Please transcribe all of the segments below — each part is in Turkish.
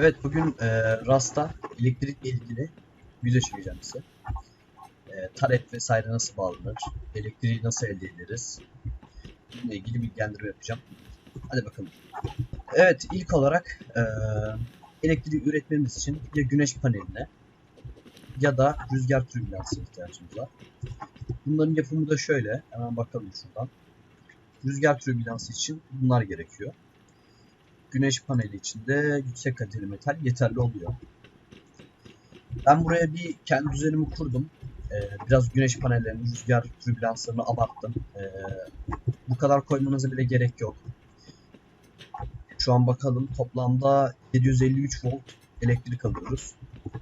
Evet bugün e, Rasta elektrikle ilgili video çekeceğim size. E, taret vesaire nasıl bağlanır, elektriği nasıl elde ederiz, bununla ilgili bilgilendirme yapacağım. Hadi bakalım. Evet ilk olarak e, elektriği üretmemiz için ya güneş paneline ya da rüzgar türbülansına ihtiyacımız var. Bunların yapımı da şöyle, hemen bakalım şuradan. Rüzgar türbülansı için bunlar gerekiyor güneş paneli içinde yüksek kaliteli metal yeterli oluyor. Ben buraya bir kendi düzenimi kurdum. Ee, biraz güneş panellerini, rüzgar türbülanslarını abarttım. Ee, bu kadar koymanıza bile gerek yok. Şu an bakalım toplamda 753 volt elektrik alıyoruz.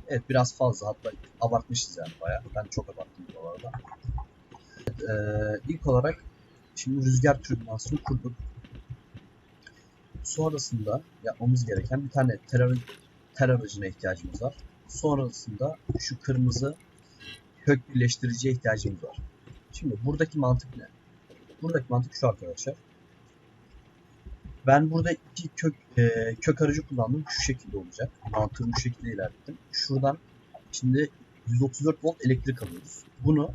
Evet biraz fazla hatta abartmışız yani bayağı. Ben çok abarttım bu arada. Evet, ilk olarak şimdi rüzgar türbülansını kurduk. Sonrasında yapmamız gereken bir tane ter, ter aracına ihtiyacımız var. Sonrasında şu kırmızı kök birleştiriciye ihtiyacımız var. Şimdi buradaki mantık ne? Buradaki mantık şu arkadaşlar. Ben burada iki kök, e, kök aracı kullandım. Şu şekilde olacak. Mantığımı bu şekilde ilerlettim. Şuradan şimdi 134 volt elektrik alıyoruz. Bunu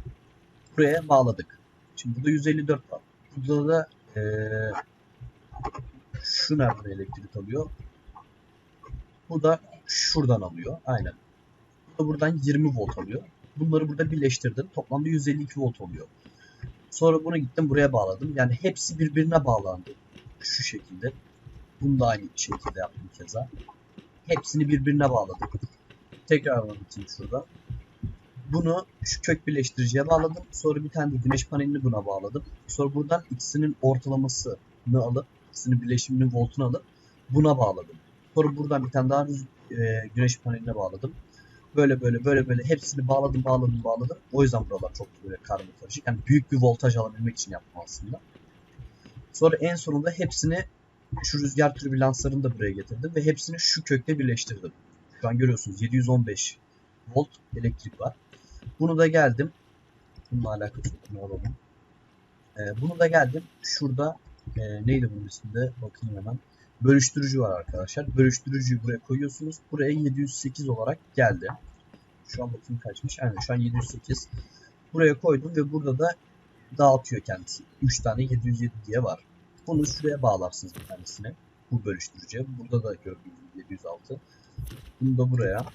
buraya bağladık. Şimdi burada 154 var. Burada da e, şu nereden elektrik alıyor? Bu da şuradan alıyor. Aynen. Bu da buradan 20 volt alıyor. Bunları burada birleştirdim. Toplamda 152 volt oluyor. Sonra bunu gittim buraya bağladım. Yani hepsi birbirine bağlandı. Şu şekilde. Bunu da aynı şekilde yaptım keza. Hepsini birbirine bağladım. Tekrar anlatayım şurada. Bunu şu kök birleştiriciye bağladım. Sonra bir tane de güneş panelini buna bağladım. Sonra buradan ikisinin ortalamasını alıp ikisinin birleşiminin voltunu alıp buna bağladım. Sonra buradan bir tane daha e, güneş paneline bağladım. Böyle böyle böyle böyle hepsini bağladım bağladım bağladım. O yüzden buralar çok böyle karma karışık. Yani büyük bir voltaj alabilmek için yaptım aslında. Sonra en sonunda hepsini şu rüzgar türbülanslarını da buraya getirdim ve hepsini şu kökte birleştirdim. Şu an görüyorsunuz 715 volt elektrik var. Bunu da geldim. Bununla alakası yok. Bunu. Ee, bunu da geldim. Şurada e, neydi bunun isminde? Bakayım hemen. Bölüştürücü var arkadaşlar. Bölüştürücüyü buraya koyuyorsunuz. Buraya 708 olarak geldi. Şu an bakayım kaçmış. Aynen şu an 708. Buraya koydum ve burada da dağıtıyor kendisi. 3 tane 707 diye var. Bunu şuraya bağlarsınız bir tanesine. Bu bölüştürücüye. Burada da gördüğünüz gibi 706. Bunu da buraya.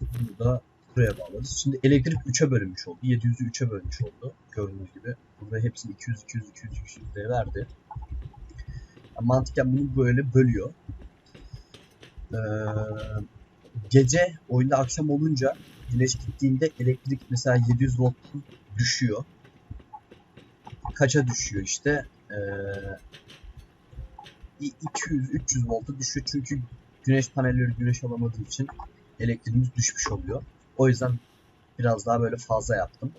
Bunu da buraya bağlarız. Şimdi elektrik 3'e bölünmüş oldu. 700'ü 3'e bölmüş oldu. Gördüğünüz gibi. Burada hepsini 200, 200, 200, 200 diye verdi. Yani mantıken bunu böyle bölüyor. Ee, gece oyunda akşam olunca güneş gittiğinde elektrik mesela 700 volttan düşüyor. Kaça düşüyor işte? Ee, 200-300 volta düşüyor çünkü güneş panelleri güneş alamadığı için elektriğimiz düşmüş oluyor. O yüzden biraz daha böyle fazla yaptım.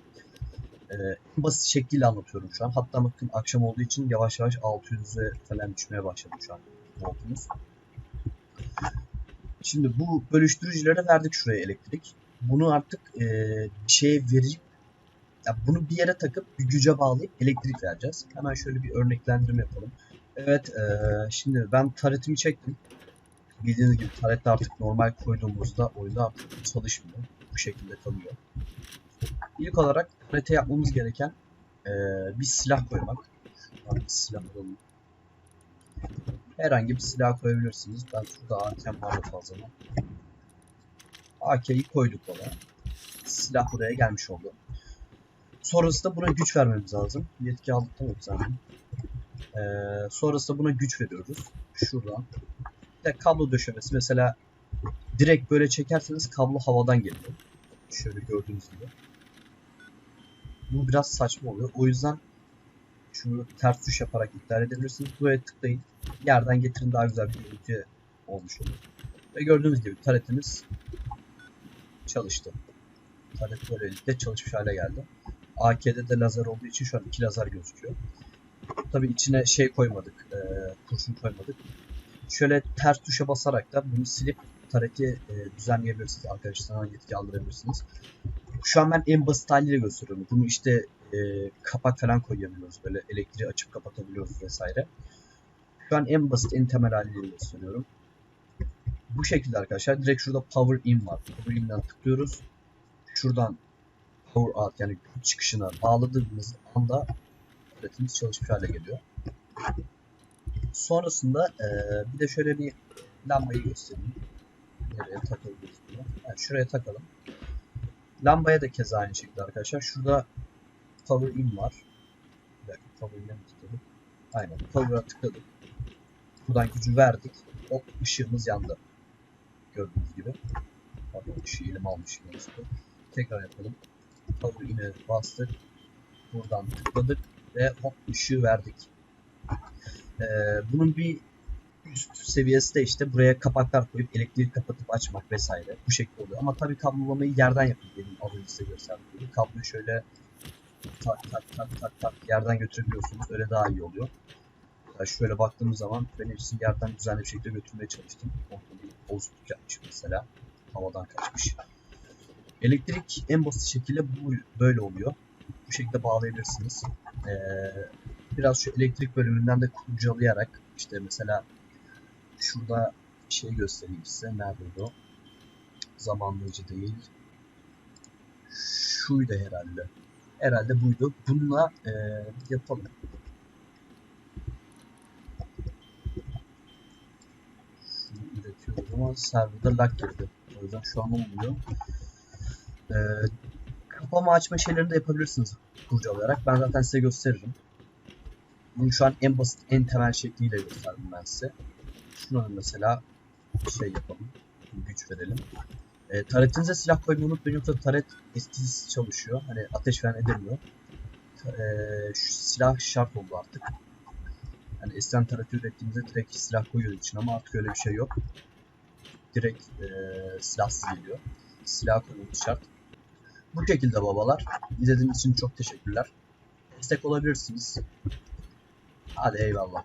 Ee, basit şekliyle anlatıyorum şu an. Hatta bakın akşam olduğu için yavaş yavaş 600'e falan düşmeye başladı şu an voltumuz. Şimdi bu bölüştürücülere verdik şuraya elektrik. Bunu artık e, bir şeye verip ya bunu bir yere takıp bir güce bağlayıp elektrik vereceğiz. Hemen şöyle bir örneklendirme yapalım. Evet, e, şimdi ben taretimi çektim. Bildiğiniz gibi taret artık normal koyduğumuzda oyunda artık çalışmıyor. Bu şekilde kalıyor. İlk olarak tarete yapmamız gereken e, bir silah koymak. Bir silah alalım. Herhangi bir silah koyabilirsiniz. Ben şurada AK'm var fazladan. AK'yi koyduk oraya. Silah buraya gelmiş oldu. Sonrasında buna güç vermemiz lazım. Yetki aldık tamam zaten. Ee, sonrasında buna güç veriyoruz. Şuradan. Bir de kablo döşemesi mesela direkt böyle çekerseniz kablo havadan geliyor. Şöyle gördüğünüz gibi. Bu biraz saçma oluyor. O yüzden şunu ters tuş yaparak iptal edebilirsiniz. Buraya tıklayın. Yerden getirin daha güzel bir görüntü olmuş olur. Ve gördüğünüz gibi taretimiz çalıştı. Taret böylelikle çalışmış hale geldi. AK'de de lazer olduğu için şu an iki lazer gözüküyor. Tabi içine şey koymadık, e, kurşun koymadık. Şöyle ters tuşa basarak da bunu silip tareti e, düzenleyebilirsiniz. Arkadaşlarına yetki aldırabilirsiniz. Şu an ben en basit haliyle gösteriyorum. Bunu işte e, kapak falan koyabiliyoruz. Böyle elektriği açıp kapatabiliyoruz vesaire. Şu an en basit, en temel haliyle gösteriyorum. Bu şekilde arkadaşlar. Direkt şurada power in var. Power in'den tıklıyoruz. Şuradan power out yani çıkışına bağladığımız anda üretimimiz çalışmış hale geliyor. Sonrasında eee, bir de şöyle bir lambayı göstereyim. Nereye takabiliriz bunu? Yani şuraya takalım. Lambaya da keza aynı şekilde arkadaşlar. Şurada power in var. Bir dakika power in'e mi tıkladık? Aynen power'a tıkladık. Buradan gücü verdik. Hop ışığımız yandı. Gördüğünüz gibi. Pardon ışığı elim almışım. Tekrar yapalım. Power in'e bastık. Buradan tıkladık ve hop ışığı verdik. Ee, bunun bir seviyesi de işte buraya kapaklar koyup elektriği kapatıp açmak vesaire. Bu şekilde oluyor. Ama tabii kablolamayı yerden yapın benim az önce size gösterdiğim. Kabloyu şöyle tak tak tak tak tak yerden götürebiliyorsunuz. Öyle daha iyi oluyor. Ya şöyle baktığımız zaman ben hepsini yerden düzenli bir şekilde götürmeye çalıştım. Bir bozukluk yapmış mesela. Havadan kaçmış. Elektrik en basit şekilde bu böyle oluyor. Bu şekilde bağlayabilirsiniz. Ee, biraz şu elektrik bölümünden de kurcalayarak işte mesela şurada şey göstereyim size. Neredeydi o? Zamanlayıcı değil. Şuydu herhalde. Herhalde buydu. Bununla e, yapalım. Şunu üretiyoruz ama serverda lag girdi. O yüzden şu an olmuyor. E, kapama açma şeylerini de yapabilirsiniz kurcalayarak. Ben zaten size gösteririm. Bunu şu an en basit, en temel şekliyle gösterdim ben size. Şuna mesela şey yapalım. Güç verelim. E, taretinize silah koymayı unutmayın yoksa taret eskisiz çalışıyor. Hani ateş falan edemiyor. E, şu silah şart oldu artık. Yani eskiden tareti ürettiğimizde direkt silah koyuyoruz için ama artık öyle bir şey yok. Direkt e, silahsız geliyor. Silah koymamız şart. Bu şekilde babalar. İzlediğiniz için çok teşekkürler. Destek olabilirsiniz. Hadi eyvallah.